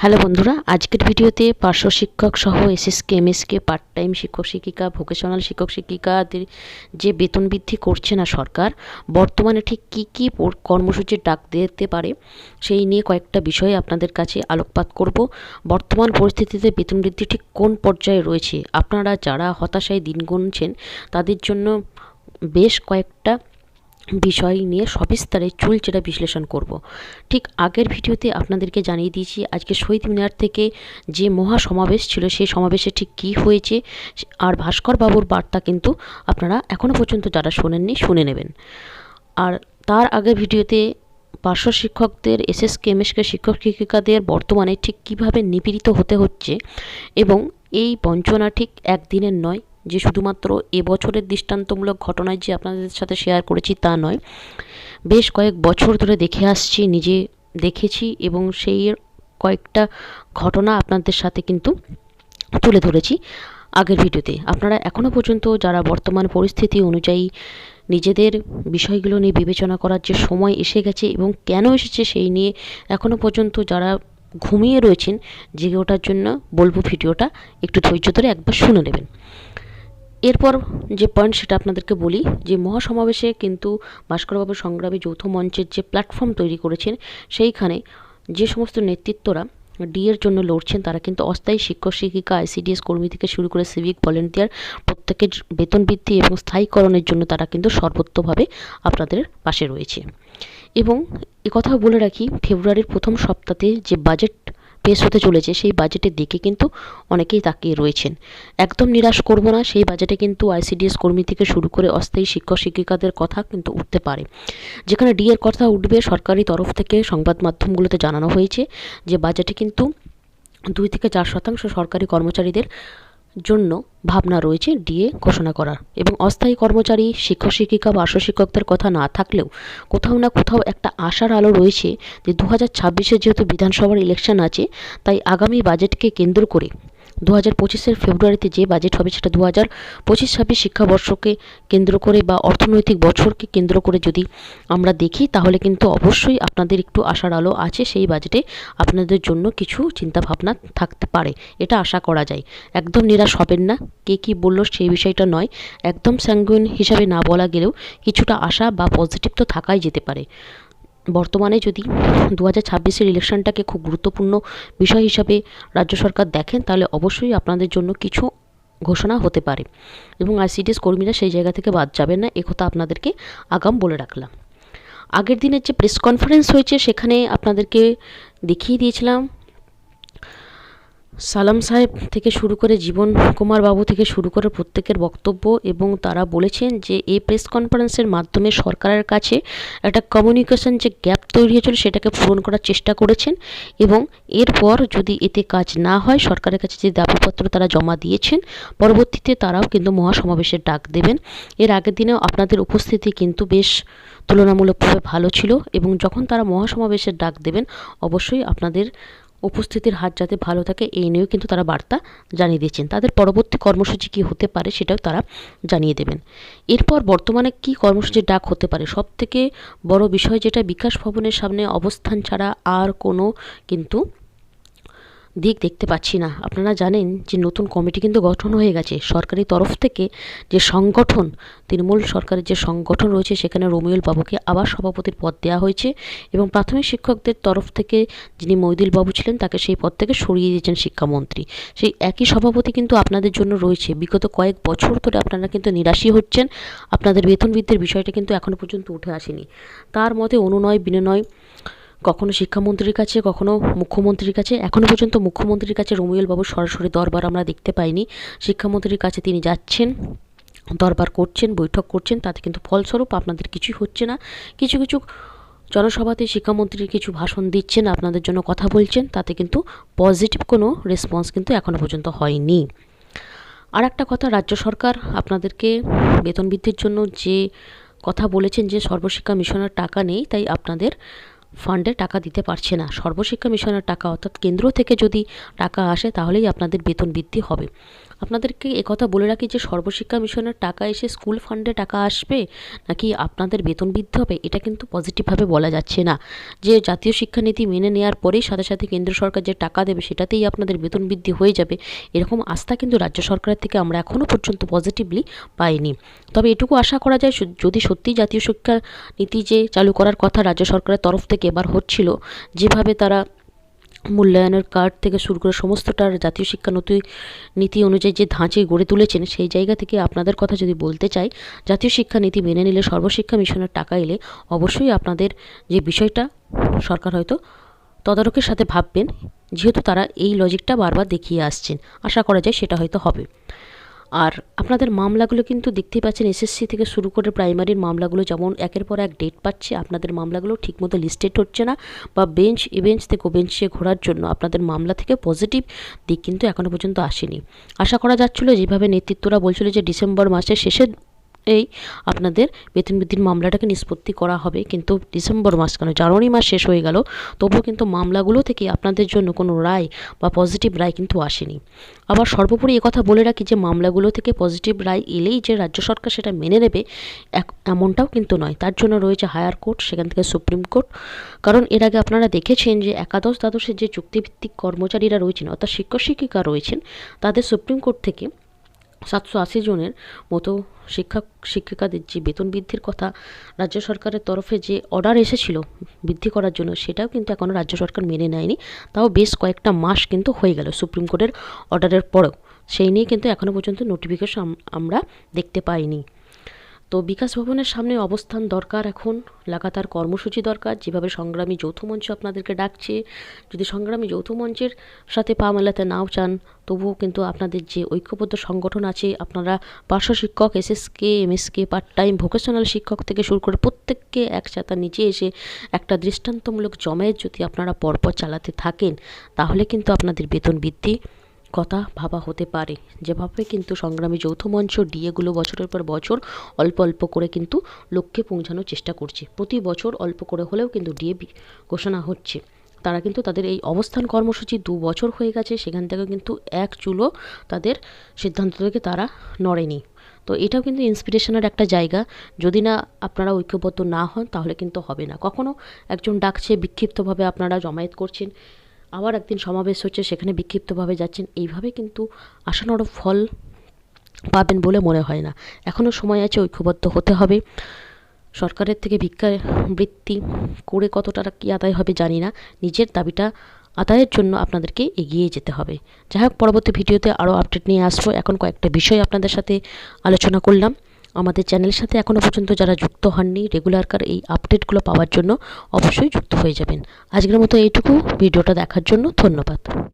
Hello বন্ধুরা, আজকের ভিডিওতে পার্শ্ব শিক্ষক সহ এসএসকে, এমএসকে পার্ট টাইম শিক্ষক শিক্ষিকা ভোকেশনাল শিক্ষক শিক্ষিকাদের যে বেতন বৃদ্ধি করছে না সরকার, বর্তমানে ঠিক কী কী কর্মসূচির ডাক দিতে পারে, সেই নিয়ে কয়েকটা বিষয়ে আপনাদের কাছে আলোকপাত করব। বর্তমান পরিস্থিতিতে বেতন বৃদ্ধি ঠিক কোন পর্যায়ে রয়েছে? আপনারা যারা হতাশায় দিন গুনছেন, তাদের জন্য বেশ কয়েকটা বিষয় নিয়ে সবিস্তারে চুলচেরা বিশ্লেষণ করব। ঠিক আগের ভিডিওতে আপনাদেরকে জানিয়ে দিয়েছি, আজকে শহীদ মিনার থেকে যে মহা সমাবেশ ছিল সেই সমাবেশে ঠিক কী হয়েছে, আর ভাস্কর বাবুর বার্তা কিন্তু আপনারা এখনও পর্যন্ত যারা শোনেননি, শুনে নেবেন। আর তার আগের ভিডিওতে পার্শ্ব শিক্ষকদের, এসএসকে, এমএসকে, শিক্ষক শিক্ষিকাদের বর্তমানে ঠিক কীভাবে নিপীড়িত হতে হচ্ছে এবং এই বঞ্চনা ঠিক একদিনের নয় যে শুধুমাত্র এবছরের দৃষ্টান্তমূলক ঘটনায় যে আপনাদের সাথে শেয়ার করেছি তা নয়, বেশ কয়েক বছর ধরে দেখে আসছি, নিজে দেখেছি এবং সেই কয়েকটা ঘটনা আপনাদের সাথে কিন্তু তুলে ধরেছি আগের ভিডিওতে। আপনারা এখনও পর্যন্ত যারা বর্তমান পরিস্থিতি অনুযায়ী নিজেদের বিষয়গুলো নিয়ে বিবেচনা করার যে সময় এসে গেছে এবং কেন এসেছে সেই নিয়ে এখনও পর্যন্ত যারা ঘুমিয়ে রয়েছেন, জেগে ওঠার জন্য বলব ভিডিওটা, একটু ধৈর্য ধরে একবার শুনে নেবেন। এরপর যে পয়েন্ট সেটা আপনাদেরকে বলি, যে মহাসমাবেশে কিন্তু ভাস্করবাবু সংগ্রামী যৌথ মঞ্চের যে প্ল্যাটফর্ম তৈরি করেছেন, সেইখানে যে সমস্ত নেতৃত্বরা ডিএর জন্য লড়ছেন, তারা কিন্তু অস্থায়ী শিক্ষক শিক্ষিকা আইসিডিএস কর্মী থেকে শুরু করে সিভিক ভলেন্টিয়ার প্রত্যেকের বেতন বৃদ্ধি এবং স্থায়ীকরণের জন্য তারা কিন্তু সর্বোত্তভাবে আপনাদের পাশে রয়েছে। এবং কথাও বলে রাখি, ফেব্রুয়ারির প্রথম সপ্তাহে যে বাজেট পেশ হতে চলেছে, সেই বাজেটের দিকে কিন্তু অনেকেই তাকিয়ে রয়েছেন। একদম নিরাশ করব না, সেই বাজেটে কিন্তু আইসিডিএস কর্মী থেকে শুরু করে অস্থায়ী শিক্ষক শিক্ষিকাদের কথা কিন্তু উঠতে পারে। যেখানে ডি এর কথা উঠবে, সরকারি তরফ থেকে সংবাদ মাধ্যমগুলোতে জানানো হয়েছে যে বাজেটে কিন্তু দুই থেকে চার শতাংশ সরকারি কর্মচারীদের জন্য ভাবনা রয়েছে ডিএ ঘোষণা করার। এবং অস্থায়ী কর্মচারী, শিক্ষক, শিক্ষিকা বা শিক্ষকদের কথা না থাকলেও কোথাও না কোথাও একটা আশার আলো রয়েছে যে দু হাজার ছাব্বিশে যেহেতু বিধানসভার ইলেকশন আছে, তাই আগামী বাজেটকে কেন্দ্র করে দু হাজার পঁচিশের ফেব্রুয়ারিতে যে বাজেট হবে সেটা দু হাজার পঁচিশ ছাব্বিশ শিক্ষাবর্ষকে কেন্দ্র করে বা অর্থনৈতিক বছরকে কেন্দ্র করে যদি আমরা দেখি, তাহলে কিন্তু অবশ্যই আপনাদের একটু আশার আলো আছে। সেই বাজেটে আপনাদের জন্য কিছু চিন্তাভাবনা থাকতে পারে। এটা আশা করা যায়। একদম নিরাশ হবেন না। কে কী বলল সেই বিষয়টা নয়। একদম স্যাঙ্গুইন হিসাবে না বলা গেলেও কিছুটা আশা বা পজিটিভ তো থাকাই যেতে পারে। বর্তমানে যদি দু হাজার ছাব্বিশের ইলেকশনটাকে খুব গুরুত্বপূর্ণ বিষয় হিসাবে রাজ্য সরকার দেখেন, তাহলে অবশ্যই আপনাদের জন্য কিছু ঘোষণা হতে পারে। এবং আইসিডিএস কর্মীরা সেই জায়গা থেকে বাদ যাবেন না একথা আপনাদেরকে আগাম বলে রাখলাম। আগের দিনের যে প্রেস কনফারেন্স হয়েছে, সেখানে আপনাদেরকে দেখিয়ে দিয়েছিলাম সালাম সাহেব থেকে শুরু করে জীবন কুমার বাবু থেকে শুরু করে প্রত্যেকের বক্তব্য এবং তারা বলেছেন যে, এই প্রেস কনফারেন্সের মাধ্যমে সরকারের কাছে একটা কমিউনিকেশন যে গ্যাপ তৈরি হয়েছিল সেটাকে পূরণ করার চেষ্টা করেছেন এবং এরপর যদি এতে কাজ না হয়, সরকারের কাছে যে দাবিপত্র তারা জমা দিয়েছেন, পরবর্তীতে তারাও কিন্তু মহাসমাবেশের ডাক দেবেন। এর আগের দিনেও আপনাদের উপস্থিতি কিন্তু বেশ তুলনামূলকভাবে ভালো ছিল এবং যখন তারা মহাসমাবেশের ডাক দেবেন, অবশ্যই আপনাদের উপস্থিতির হাত যাতে ভালো থাকে, এই নিয়েও কিন্তু তারা বার্তা জানিয়ে দিয়েছেন। তাদের পরবর্তী কর্মসূচি কী হতে পারে সেটাও তারা জানিয়ে দেবেন। এরপর বর্তমানে কি কর্মসূচির ডাক হতে পারে? সব থেকে বড় বিষয় যেটা বিকাশ ভবনের সামনে অবস্থান ছাড়া আর কোনো কিন্তু দিক দেখতে পাচ্ছি না। আপনারা জানেন যে নতুন কমিটি কিন্তু গঠন হয়ে গেছে। সরকারি তরফ থেকে যে সংগঠন, তৃণমূল সরকারের যে সংগঠন রয়েছে, সেখানে রমিউল বাবুকে আবার সভাপতির পদ দেওয়া হয়েছে এবং প্রাথমিক শিক্ষকদের তরফ থেকে যিনি মৈদুল বাবু ছিলেন, তাকে সেই পদ থেকে সরিয়ে দিয়েছেন শিক্ষামন্ত্রী। সেই একই সভাপতি কিন্তু আপনাদের জন্য রয়েছে। বিগত কয়েক বছর ধরে আপনারা কিন্তু নিরাশই হচ্ছেন। আপনাদের বেতন বৃদ্ধির বিষয়টা কিন্তু এখনও পর্যন্ত উঠে আসেনি। তার মতে অনুনয়, বিনয় কখনো শিক্ষামন্ত্রীর কাছে, কখনো মুখ্যমন্ত্রীর কাছে। এখনও পর্যন্ত মুখ্যমন্ত্রীর কাছে রমিউল বাবুর সরাসরি দরবার আমরা দেখতে পাইনি। শিক্ষামন্ত্রীর কাছে তিনি যাচ্ছেন, দরবার করছেন, বৈঠক করছেন, তাতে কিন্তু ফলস্বরূপ আপনাদের কিছুই হচ্ছে না। কিছু কিছু জনসভাতে শিক্ষামন্ত্রীর কিছু ভাষণ দিচ্ছেন, আপনাদের জন্য কথা বলছেন, তাতে কিন্তু পজিটিভ কোনো রেসপন্স কিন্তু এখনও পর্যন্ত হয়নি। আর একটা কথা, রাজ্য সরকার আপনাদেরকে বেতন বৃদ্ধির জন্য যে কথা বলেছেন যে সর্বশিক্ষা মিশনের টাকা নেই, তাই আপনাদের ফান্ডে টাকা দিতে পারছে না। সর্বশিক্ষা মিশনের টাকা অর্থাৎ কেন্দ্র থেকে যদি টাকা আসে, তাহলেই আপনাদের বেতন বৃদ্ধি হবে। আপনাদেরকে একথা বলে রাখি যে, সর্বশিক্ষা মিশনের টাকা এসে স্কুল ফান্ডে টাকা আসবে, নাকি আপনাদের বেতন বৃদ্ধি হবে? এটা কিন্তু পজিটিভভাবে বলা যাচ্ছে না। যে জাতীয় শিক্ষানীতি মেনে নেওয়ার পরেই সাথে সাথে কেন্দ্র সরকার যে টাকা দেবে, সেটাতেই আপনাদের বেতন বৃদ্ধি হয়ে যাবে। এরকম আস্থা কিন্তু রাজ্য সরকারের থেকে আমরা এখনও পর্যন্ত পজিটিভলি পাইনি। তবে এটুকু আশা করা যায় যদি সত্যিই জাতীয় শিক্ষা নীতি যে চালু করার কথা রাজ্য সরকারের তরফ থেকে এবার হচ্ছিল যেভাবে তারা মূল্যায়নের কার্ড থেকে শুরু করে সমস্তটার জাতীয় শিক্ষা নথি, নীতি অনুযায়ী যে ধাঁচে গড়ে তুলেছেন, সেই জায়গা থেকে আপনাদের কথা যদি বলতে চাই, জাতীয় শিক্ষা নীতি মেনে নিলে সর্বশিক্ষা মিশনের টাকা এলে অবশ্যই আপনাদের যে বিষয়টা, সরকার হয়তো তদারকের সাথে ভাববেন, যেহেতু তারা এই লজিকটা বারবার দেখিয়ে আসছেন। আশা করা যায় সেটা হয়তো হবে। আর আপনাদের মামলাগুলো কিন্তু দেখতেই পাচ্ছেন এসএসসি থেকে শুরু করে প্রাইমারির মামলাগুলো যেমন একের পর এক ডেট পাচ্ছে, আপনাদের মামলাগুলো ঠিকমতো লিস্টেড হচ্ছে না বা বেঞ্চ এ বেঞ্চ থেকে বেঞ্চে ঘোরার জন্য আপনাদের মামলা থেকে পজিটিভ দিক কিন্তু এখনও পর্যন্ত আসেনি। আশা করা যাচ্ছিল যেভাবে নেতৃত্বরা বলছিল যে ডিসেম্বর মাসের শেষের এই আপনাদের বেতন বৃদ্ধির মামলাটাকে নিষ্পত্তি করা হবে। কিন্তু ডিসেম্বর মাস কেন? জানুয়ারি মাস শেষ হয়ে গেল, তবুও কিন্তু মামলাগুলো থেকে আপনাদের জন্য কোনো রায় বা পজিটিভ রায় কিন্তু আসেনি। আবার সর্বোপরি কথা বলে রাখি যে, মামলাগুলো থেকে পজিটিভ রায় এলেই যে রাজ্য সরকার সেটা মেনে নেবে এমনটাও কিন্তু নয়। তার জন্য রয়েছে হায়ার কোর্ট, সেখান থেকে সুপ্রিম কোর্ট। কারণ এর আগে আপনারা দেখেছেন যে, একাদশ দ্বাদশের যে চুক্তিভিত্তিক কর্মচারীরা রয়েছেন, অর্থাৎ শিক্ষক শিক্ষিকা রয়েছেন, তাদের সুপ্রিম কোর্ট থেকে সাতশো আশি জনের মতো শিক্ষক, শিক্ষিকাদের যে বেতন বৃদ্ধির কথা রাজ্য সরকারের তরফে যে অর্ডার এসেছিল বৃদ্ধি করার জন্য, সেটাও কিন্তু এখনও রাজ্য সরকার মেনে নেয়নি। তাও বেশ কয়েকটা মাস কিন্তু হয়ে গেল সুপ্রিম কোর্টের অর্ডারের পরেও। সেই নিয়ে কিন্তু এখনও পর্যন্ত নোটিফিকেশন আমরা দেখতে পাইনি। তো বিকাশ ভবনের সামনে অবস্থান দরকার এখন, লাগাতার কর্মসূচি দরকার, যেভাবে সংগ্রামী যৌথ মঞ্চ আপনাদেরকে ডাকছে। যদি সংগ্রামী যৌথ মঞ্চের সাথে পা মেলাতে নাও চান, তবুও কিন্তু আপনাদের যে ঐক্যবদ্ধ সংগঠন আছে, আপনারা পার্শ্ব শিক্ষক, SSK, MSK part time vocational শিক্ষক থেকে শুরু করে প্রত্যেককে একসাথে নিচে এসে একটা দৃষ্টান্তমূলক জমায়েত যদি আপনারা পরপর চালাতে থাকেন, তাহলে কিন্তু আপনাদের বেতন বৃদ্ধি। কথা ভাবা হতে পারে। যেভাবে কিন্তু সংগ্রামী যৌথ মঞ্চ ডিএগুলো বছরের পর বছর অল্প অল্প করে কিন্তু লক্ষ্যে পৌঁছানোর চেষ্টা করছে। প্রতি বছর অল্প করে হলেও কিন্তু ডিএ ঘোষণা হচ্ছে। তারা কিন্তু তাদের এই অবস্থান কর্মসূচি দু বছর হয়ে গেছে, সেখান থেকে কিন্তু এক চুলো তাদের সিদ্ধান্ত থেকে তারা নড়েনি। তো এটাও কিন্তু ইন্সপিরেশনের একটা জায়গা। যদি না আপনারা ঐক্যবদ্ধ না হন, তাহলে কিন্তু হবে না। কখনো একজন ডাকছে, বিক্ষিপ্তভাবে আপনারা জমায়েত করছেন। আবার একদিন সমাবেশ হচ্ছে, সেখানে বিক্ষিপ্তভাবে যাচ্ছেন। এইভাবে কিন্তু আশানুরূপ ফল পাবেন বলে মনে হয় না। এখনও সময় আছে, ঐক্যবদ্ধ হতে হবে। সরকারের থেকে ভিক্ষা বৃত্তি করে কত টাকা কী আদায় হবে জানি না। নিজের দাবিটা আদায়ের জন্য আপনাদেরকে এগিয়ে যেতে হবে। যাই হোক, পরবর্তী ভিডিওতে আরও আপডেট নিয়ে আসব। এখন কয়েকটা বিষয় আপনাদের সাথে আলোচনা করলাম। আমাদের চ্যানেলের সাথে এখনও পর্যন্ত যারা যুক্ত হননি রেগুলারকার এই আপডেটগুলো পাওয়ার জন্য অবশ্যই যুক্ত হয়ে যাবেন। আজকের মতো এইটুকু। ভিডিওটা দেখার জন্য ধন্যবাদ।